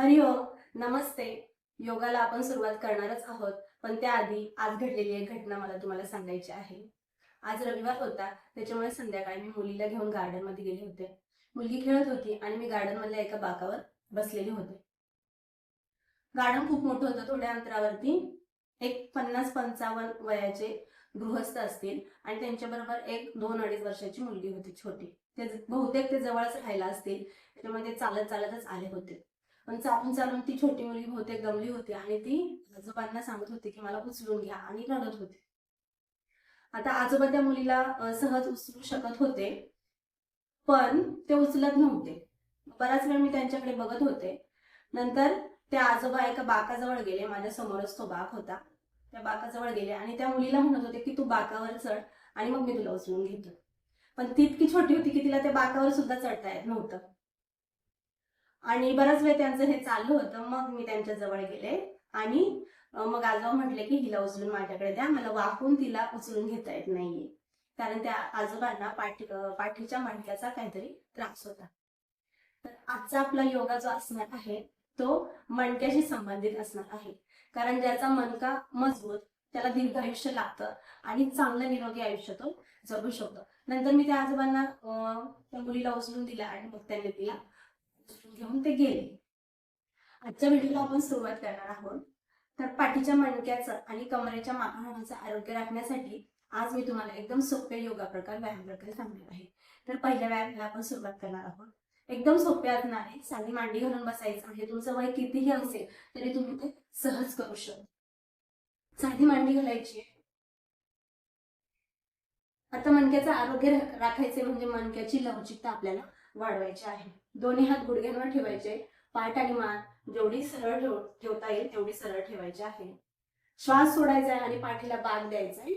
हरिओ नमस्ते. योगाला आपण सुरुवात करणारच आहोत पण त्याआधी आज घडलेली एक घटना मला तुम्हाला सांगायची आहे. आज रविवार होता त्याच्यामुळे संध्याकाळी मी मुलीला घेऊन गार्डनमध्ये गेले होते. मुलगी खेळत होती आणि मी गार्डन मधल्या एका बाकावर बसलेले होते. गार्डन खूप मोठं होतं थोड्या अंतरावरती एक पन्नास पंचावन्न वयाचे गृहस्थ असतील आणि त्यांच्याबरोबर एक दोन अडीच वर्षाची मुलगी होती छोटी. ते बहुतेक ते जवळच राहायला असतील त्याच्यामध्ये ते चालत चालतच आले होते. पण चालून चालून ती छोटी मुलगी बहुतेक दमली होती आणि ती आजोबांना सांगत होती की मला उचलून घ्या आणि रडत होती. आता आजोबा त्या मुलीला सहज उचलू शकत होते पण ते उचलत नव्हते. बराच वेळ मी त्यांच्याकडे बघत होते. नंतर ते आजोबा एका बाकाजवळ गेले माझ्या समोरच तो बाक होता. त्या बाकाजवळ गेले आणि त्या मुलीला म्हणत होते की तू बाकावर चढ आणि मग मी तुला उचलून घेतो. पण ती इतकी छोटी होती की तिला त्या बाकावर सुद्धा चढता येत नव्हतं. आणि बराच वेळ त्यांचं हे चालू होतं मग मी त्यांच्याजवळ गेले. आणि मग आजोबा म्हटले की हिला उचलून माझ्याकडे द्या मला वाकून तिला उचलून घेता येत नाहीये. कारण त्या आजोबांना पाठी पाठीच्या मणक्याचा काहीतरी त्रास होता. तर आजचा आपला योगा जो असणार आहे तो मणक्याशी संबंधित असणार आहे. कारण ज्याचा मणका मजबूत त्याला दीर्घ आयुष्य लागतं आणि चांगलं निरोगी आयुष्य तो जगू शकतो. नंतर मी त्या आजोबांना त्या मुलीला उचलून दिला आणि मग त्यांनी तिला घेऊन ते गेले. आजच्या व्हिडिओला आपण सुरुवात करणार आहोत. तर पाठीच्या मणक्याचं आणि कमरेच्या मापाचं आरोग्य राखण्यासाठी आज मी तुम्हाला एकदम सोपे योगा प्रकार व्यायाम प्रकार सांगणार आहे. तर पहिल्या व्यायामाला आपण सुरुवात करणार आहोत. एकदम सोपे असणार आहे साधी मांडी घालून बसायचं आहे तुमचं वय कितीही असेल तरी तुम्ही ते सहज करू शकता. साधी मांडी घालायची आहे. आता मणक्याचं आरोग्य राखायचे म्हणजे मणक्याची लवचिकता आपल्याला वाढवायची आहे. दोन्ही हात गुडघ्यांवर ठेवायचे. पाठ आणि मान जेवढी सरळ ठेव ठेवता येईल तेवढी सरळ ठेवायची आहे. श्वास सोडायचा आहे आणि पाठीला बाग द्यायचा आहे.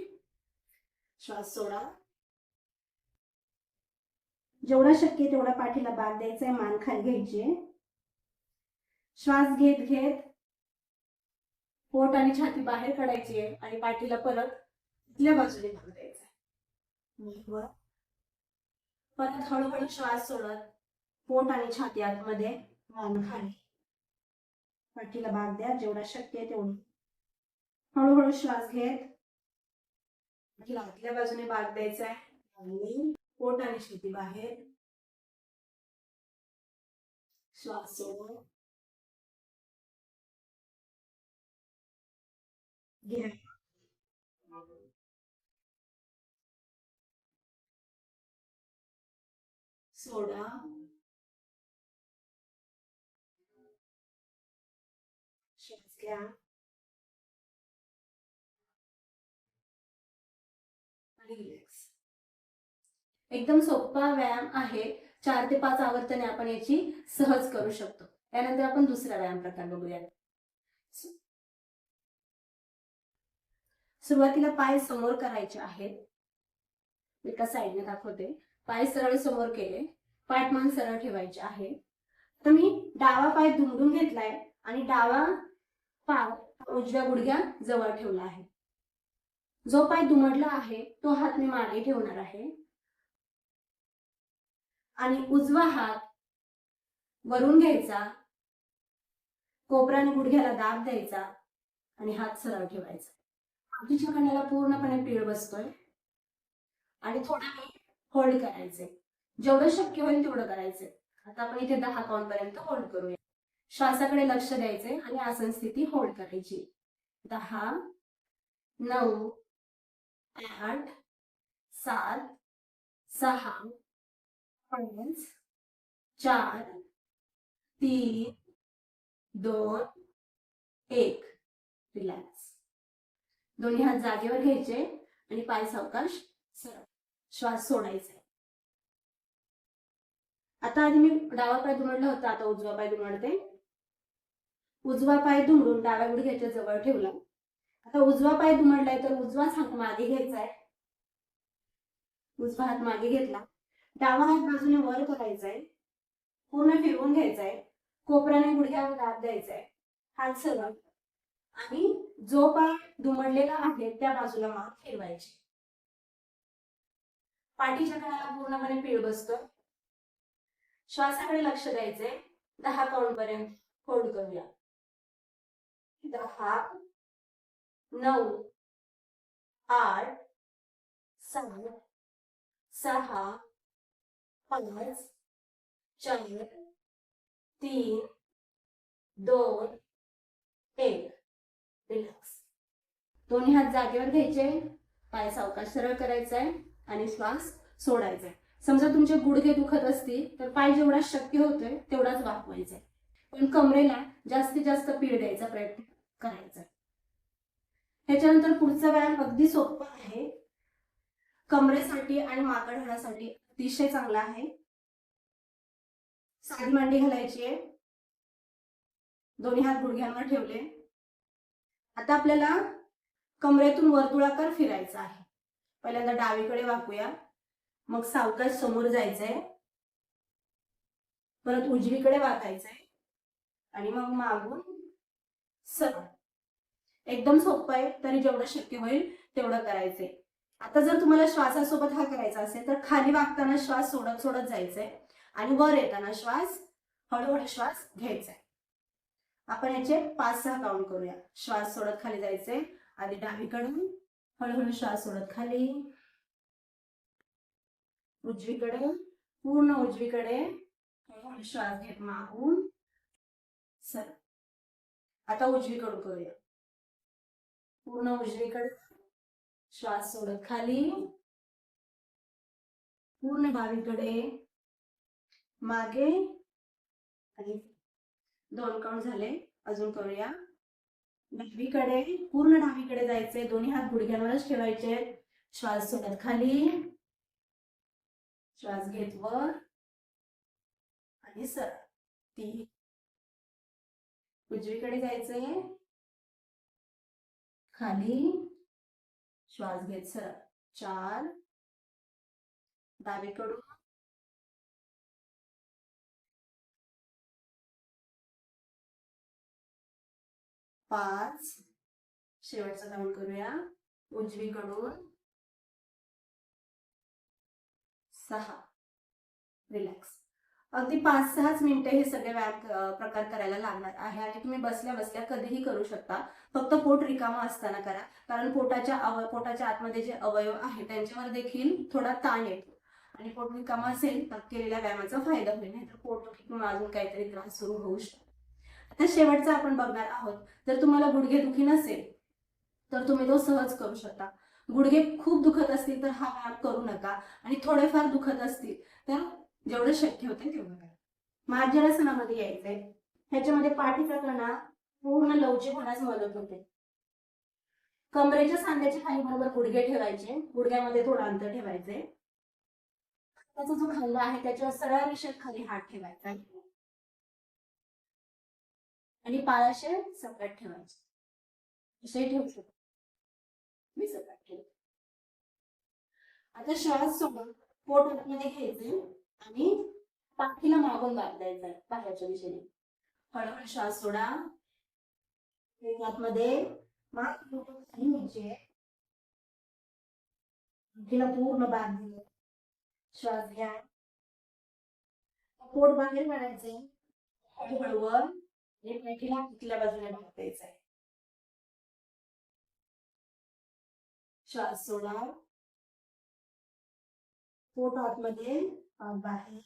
श्वास सोडा. जेवढा शक्य तेवढा पाठीला बाग द्यायचा आहे मान खाली घ्यायची श्वास घेत घेत पोट आणि छाती बाहेर काढायची आहे आणि पाठीला परत इथल्या बाजूने भाग द्यायचा आहे. परत हळूहळू श्वास सोडत पोट आणि छाती आतमध्ये मान खाली. पाठीला भाग द्या जेवढा शक्य आहे तेवढं. हळूहळू श्वास घेत. पाठीला आतल्या बाजूने भाग द्यायचा आहे. आणि पोट आणि छाती बाहेर. श्वास सोडून. घ्या. सोडा. श्वास रिलॅक्स एकदम सोपा व्यायाम आहे. चार ते पाच आवर्तने आपण याची सहज करू शकतो. त्यानंतर आपण दुसरा व्यायाम प्रकार बघूया सुरुवातीला पाय समोर करायचे आहेत. एका साईडने दाखवते. पाय सरळ समोर केले. पाठमान सरळ ठेवायचे आहे. तर मी डावा पाय दुमडून घेतलाय आणि डावा पाय उजव्या गुडघ्या जवळ ठेवला आहे. जो पाय दुमडला आहे तो हात मी मागे ठेवणार आहे. आणि उजवा हात वरून घ्यायचा. कोपराने गुडघ्याला दाब द्यायचा आणि हात सरळ ठेवायचा. पाठीच्या कण्याला पूर्णपणे पीळ बसतोय. आणि थोडा होल्ड करायचे जेवढं शक्य होईल तेवढं करायचे आता आपण इथे दहा काउंट पर्यंत होल्ड करूया. श्वासाकडे लक्ष द्यायचे आणि आसन स्थिती होल्ड करायची. दहा नऊ आठ सात सहा पाच चार तीन दोन एक. रिलॅक्स दोन्ही हात जागेवर घ्यायचे आणि पाय सावकाश सरळ श्वास सोडायचा. आता आधी मी डावा पाय दुमडला होता आता उजवा पाय दुमडते. उजवा पाय दुमडून डाव्या गुडघ्याच्या जवळ ठेवला. आता उजवा पाय दुमडलाय तर उजवा हात मागे घ्यायचा आहे उजवा हात मागे घेतला. डावा हात बाजूने वर करायचाय. आहे पूर्ण फिरवून घ्यायचा आहे कोपऱ्याने गुडघ्यावर दाब द्यायचा आहे हात सरळ. आणि जो पाय दुमडलेला आहे त्या बाजूला माग फिरवायची. पाठीच्या कणाला पूर्णपणे पीळ बसतो श्वासाकडे लक्ष द्यायचंय. दहा काउंट पर्यंत होल्ड करूया. दहा. नऊ. आठ. सात सहा. पाच. चार. तीन. दोन. एक. रिलॅक्स. दोन्ही हात जागेवर घ्यायचे. पाय सावकाश सरळ करायचा आहे आणि श्वास सोडायचा आहे समजा तुमचे गुडघे दुखत असतील तर पाय जेवढा शक्य होतोय तेवढाच वापवायचा आहे पण कमरेला जास्तीत जास्त पीड द्यायचा प्रयत्न करायचा आहे ह्याच्यानंतर पुढचा व्यायाम अगदी सोपा आहे. कमरेसाठी आणि माकड अतिशय चांगला आहे. साधी मांडी घालायची आहे. दोन्ही हात गुडघ्यांवर ठेवले. आता आपल्याला कमरेतून वर्तुळाकार फिरायचा आहे. पहिल्यांदा डावीकडे वाकूया. मग सावकाश समोर जायचंय. परत उजवीकडे वाकायचंय. आणि मग मागून सरळ एकदम सोपं आहे तरी जेवढं शक्य होईल तेवढं करायचंय. आता जर तुम्हाला श्वासासोबत हा करायचा असेल तर खाली वागताना श्वास सोडत सोडत जायचंय आणि वर येताना श्वास हळूहळू श्वास घ्यायचा आहे आपण याचे पाच सहा काउंट करूया. श्वास सोडत खाली जायचे आधी डावीकडून हळूहळू श्वास सोडत खाली. उजवीकडे पूर्ण उजवीकडे हळूहळू श्वास घेत मागून. सर आता उजवीकडून करूया. पूर्ण उजवीकडे श्वास सोडत खाली. पूर्ण डावीकडे मागे. आणि दोन कण झाले. अजून करूया. डावीकडे पूर्ण डावीकडे जायचे. दोन्ही हात गुडघ्यांवरच ठेवायचे. श्वास सोडत खाली. श्वास घेत वर. आणि सर ती उजवीकडे जायचंय. खाली. श्वास घेत सर. चार. डावीकडून. पाच. शेवटचा राऊंड करूया. उजवीकडून. सहा. रिलॅक्स. अगदी पाच सहाच मिनिटे हे सगळे व्यायाम प्रकार करायला लागणार आहे आणि तुम्ही बसल्या बसल्या कधीही करू शकता. फक्त पोट रिकामा असताना करा. कारण पोटाच्या अवय पोटाच्या आतमध्ये जे अवयव आहे त्यांच्यावर देखील थोडा ताण येतो. आणि पोट रिकामा असेल तर केलेल्या व्यायामाचा फायदा होईल. नाही तर पोट किंवा अजून काहीतरी त्रास सुरू होऊ शकतो. आता शेवटचा आपण बघणार आहोत. जर तुम्हाला गुडघे दुखी नसेल तर तुम्ही तो सहज करू शकता. गुडघे खूप दुखत असतील तर हा व्यायाम करू नका. आणि थोडेफार दुखत असतील तर जेवढं शक्य होते तेवढं करा. मार्जनासनामध्ये यायचंय. ह्याच्यामध्ये पाठीचा कणा पूर्ण लवचिक होण्यास मदत होते. कमरेच्या सांध्याच्या खाली बरोबर गुडघे ठेवायचे. गुडघ्यामध्ये थोडं अंतर ठेवायचे त्याचा जो खाल्ला आहे त्याच्यावर सरळ रेषेत खाली हात ठेवायचा. आणि पायाशे सकट ठेवायचे. असे ठेवू शकतो. मी सकट ठेवतो. आता श्वास सोडून पोटमध्ये घ्यायचे. आणि पाठीला मागून बांधायचं आहे बाहेरच्या दिशेने. हळूहळू श्वास सोडा. आतमध्ये मान खाली न्यायची पूर्ण बांधले श्वास घ्या. पोट बाहेर काढायचे हळूहळू वर पाठीला कुठल्या बाजूने भाग द्यायचा आहे श्वास सोडा. पोट आतमध्ये बाहेर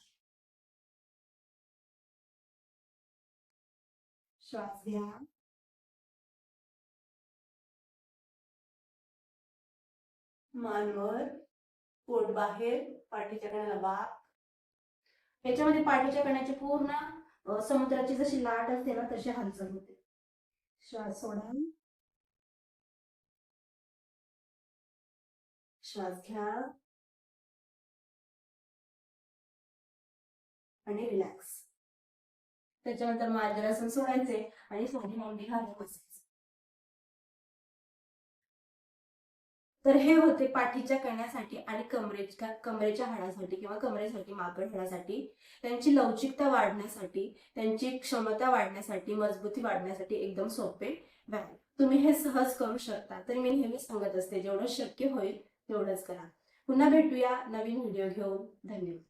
श्वास घ्या मानवर पोट बाहेर पाठीच्या कण्याला वाक याच्यामध्ये पाठीच्या कण्याची पूर्ण समुद्राची जशी लाट असते ना तशी हालचाल होते. श्वास सोडा. श्वास घ्या. आणि रिलॅक्स त्याच्यानंतर मार्गदर्शन सोडायचे आणि साधी मांडी घालून बसायचे. तर हे होते पाठीच्या कण्यासाठी आणि कमरेच्या कमरेच्या हाडासाठी किंवा कमरेसाठी माकड हाडासाठी. त्यांची लवचिकता वाढण्यासाठी त्यांची क्षमता वाढण्यासाठी मजबूती वाढण्यासाठी एकदम सोपे व्यायाम. तुम्ही हे सहज करू शकता. तर मी नेहमी सांगत असते जेवढं शक्य होईल तेवढंच करा. पुन्हा भेटूया नवीन व्हिडिओ घेऊन. धन्यवाद.